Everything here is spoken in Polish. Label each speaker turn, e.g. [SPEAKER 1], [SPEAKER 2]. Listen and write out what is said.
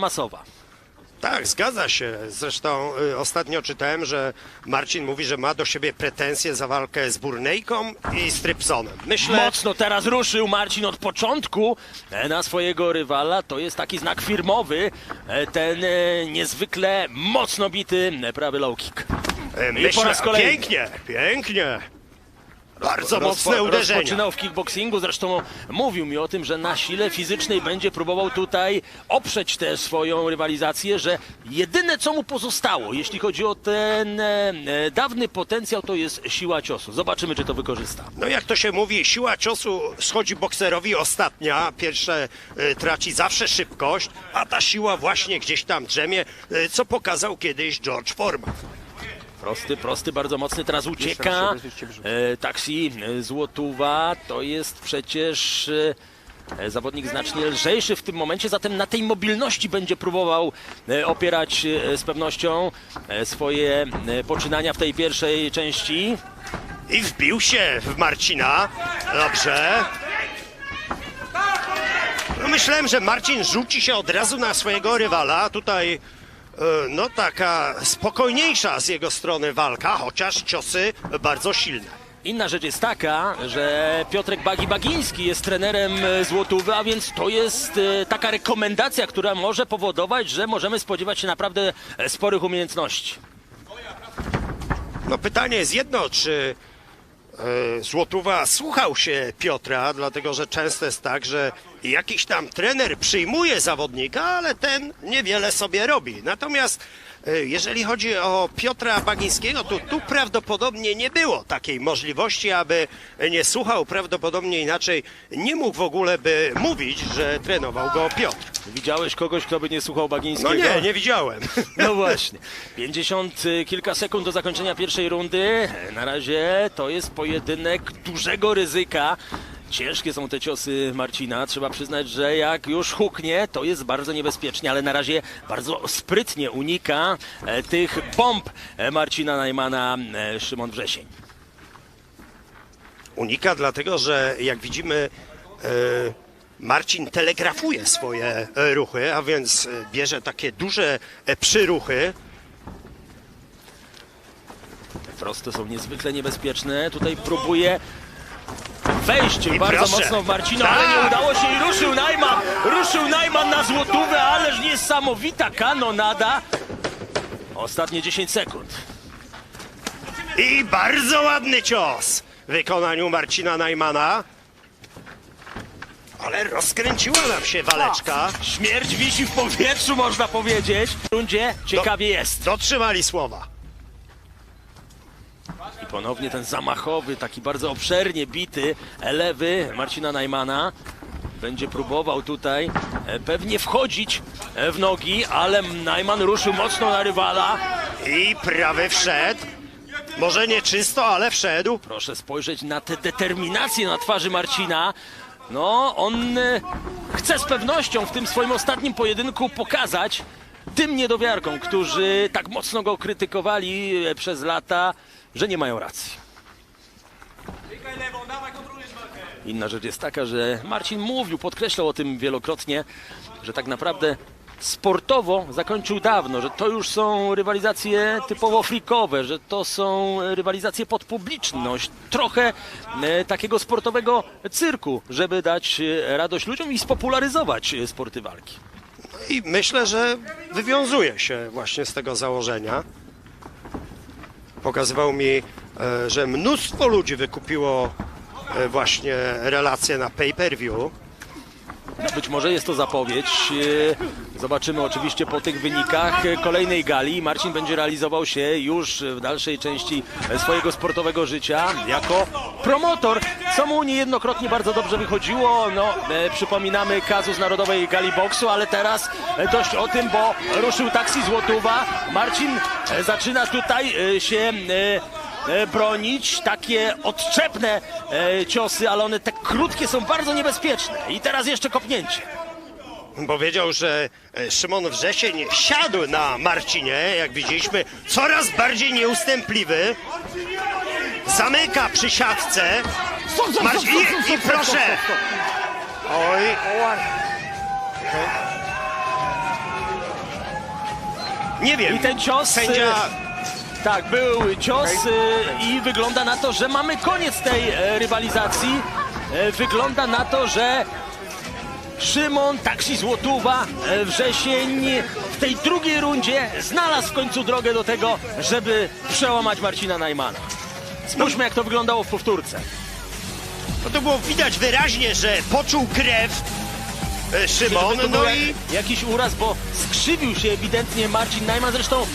[SPEAKER 1] zamasowa.
[SPEAKER 2] Tak, zgadza się. Zresztą y, ostatnio czytałem, że Marcin mówi, że ma do siebie pretensje za walkę z Burnejką i z Trypsonem. Myślę,
[SPEAKER 1] Mocno teraz ruszył Marcin od początku e, na swojego rywala. To jest taki znak firmowy. e, Ten e, niezwykle mocno bity prawy low kick.
[SPEAKER 2] y,
[SPEAKER 1] i po
[SPEAKER 2] myślę
[SPEAKER 1] raz kolejny.
[SPEAKER 2] pięknie, pięknie. Bardzo
[SPEAKER 1] Rozpo-
[SPEAKER 2] mocne uderzenia.
[SPEAKER 1] Rozpoczynał w kickboxingu, zresztą mówił mi o tym, że na sile fizycznej będzie próbował tutaj oprzeć tę swoją rywalizację, że jedyne co mu pozostało, jeśli chodzi o ten e, e, dawny potencjał, to jest siła ciosu. Zobaczymy, czy to wykorzysta.
[SPEAKER 2] No jak to się mówi, siła ciosu schodzi bokserowi ostatnia. Pierwsze y, traci zawsze szybkość, a ta siła właśnie gdzieś tam drzemie, co pokazał kiedyś George Foreman.
[SPEAKER 1] Prosty, prosty, bardzo mocny, teraz ucieka. E, taksi e, Złotuwa to jest przecież e, zawodnik znacznie lżejszy w tym momencie, zatem na tej mobilności będzie próbował e, opierać e, z pewnością e, swoje e, poczynania w tej pierwszej części.
[SPEAKER 2] I wbił się w Marcina. Dobrze. No myślałem, że Marcin rzuci się od razu na swojego rywala. Tutaj e, no taka spokojniejsza z jego strony walka, chociaż ciosy bardzo silne.
[SPEAKER 1] Inna rzecz jest taka, że Piotrek Bagi Bagiński jest trenerem e, Złotówy, a więc to jest e, taka rekomendacja, która może powodować, że możemy spodziewać się naprawdę e, sporych umiejętności.
[SPEAKER 2] No pytanie jest jedno, czy e, Złotówa słuchał się Piotra, dlatego że często jest tak, że jakiś tam trener przyjmuje zawodnika, ale ten niewiele sobie robi. Natomiast e, jeżeli chodzi o Piotra Bagińskiego, to tu prawdopodobnie nie było takiej możliwości, aby nie słuchał, prawdopodobnie inaczej nie mógł w ogóle by mówić, że trenował go Piotr.
[SPEAKER 1] Widziałeś kogoś, kto by nie słuchał Bagińskiego?
[SPEAKER 2] No nie, nie widziałem.
[SPEAKER 1] No właśnie. 50 y, kilka sekund do zakończenia pierwszej rundy. Na razie to jest pojedynek dużego ryzyka. Ciężkie są te ciosy Marcina. Trzeba przyznać, że jak już huknie, to jest bardzo niebezpiecznie, ale na razie bardzo sprytnie unika e, tych bomb e, Marcina Najmana e, Szymon Wrzesień.
[SPEAKER 2] unika, dlatego że jak widzimy, Marcin telegrafuje swoje ruchy, a więc bierze takie duże przyruchy.
[SPEAKER 1] Proste są niezwykle niebezpieczne. Tutaj próbuje wejść
[SPEAKER 2] I
[SPEAKER 1] bardzo
[SPEAKER 2] proszę.
[SPEAKER 1] mocno w Marcina, ale nie
[SPEAKER 2] Tak.
[SPEAKER 1] udało się i ruszył Najman. Ruszył Najman na złotówę, ależ niesamowita kanonada. Ostatnie 10 sekund.
[SPEAKER 2] I bardzo ładny cios w wykonaniu Marcina Najmana. Ale rozkręciła nam się waleczka.
[SPEAKER 1] Śmierć wisi w powietrzu, można powiedzieć. W rundzie ciekawie jest.
[SPEAKER 2] Dotrzymali słowa.
[SPEAKER 1] Ponownie ten zamachowy, taki bardzo obszernie bity lewy Marcina Najmana. Będzie próbował tutaj e, pewnie wchodzić e, w nogi, ale Najman ruszył mocno na rywala.
[SPEAKER 2] I prawy wszedł. Może nie czysto, ale wszedł.
[SPEAKER 1] Proszę spojrzeć na tę determinację na twarzy Marcina. No, on e, chce z pewnością w tym swoim ostatnim pojedynku pokazać tym niedowiarkom, którzy tak mocno go krytykowali przez lata, że nie mają racji. Inna rzecz jest taka, że Marcin mówił, podkreślał o tym wielokrotnie, że tak naprawdę sportowo zakończył dawno, że to już są rywalizacje typowo frikowe, że to są rywalizacje pod publiczność, trochę e, takiego sportowego cyrku, żeby dać e, radość ludziom i spopularyzować e, sporty walki.
[SPEAKER 2] I myślę, że wywiązuje się właśnie z tego założenia. Pokazywał mi, e, że mnóstwo ludzi wykupiło e, właśnie relacje na pay-per-view.
[SPEAKER 1] Być może jest to zapowiedź. E, Zobaczymy oczywiście po tych wynikach kolejnej gali. Marcin będzie realizował się już w dalszej części swojego sportowego życia jako promotor, co mu niejednokrotnie bardzo dobrze wychodziło. No, e, przypominamy kazus Narodowej Gali Boksu, ale teraz e, dość o tym, bo ruszył taksi Złotówa. Marcin e, zaczyna tutaj się bronić. Takie odczepne ciosy, ale one te krótkie są bardzo niebezpieczne. I teraz jeszcze kopnięcie.
[SPEAKER 2] Powiedział, że Szymon Wrzesień siadł na Marcinie, jak widzieliśmy, coraz bardziej nieustępliwy. Zamyka przy siatce. Marcin, i, i proszę. Oj. Nie wiem.
[SPEAKER 1] I ten cios...
[SPEAKER 2] Sędzia
[SPEAKER 1] e, Tak, był cios e, i wygląda na to, że mamy koniec tej e, rywalizacji. E, Wygląda na to, że Szymon Taksi Złotuwa e, Wrzesień w tej drugiej rundzie znalazł w końcu drogę do tego, żeby przełamać Marcina Najmana. Spójrzmy jak to wyglądało w powtórce.
[SPEAKER 2] No to było widać wyraźnie, że poczuł krew e, Szymon, no i
[SPEAKER 1] jakiś uraz, bo skrzywił się ewidentnie Marcin Najman. Zresztą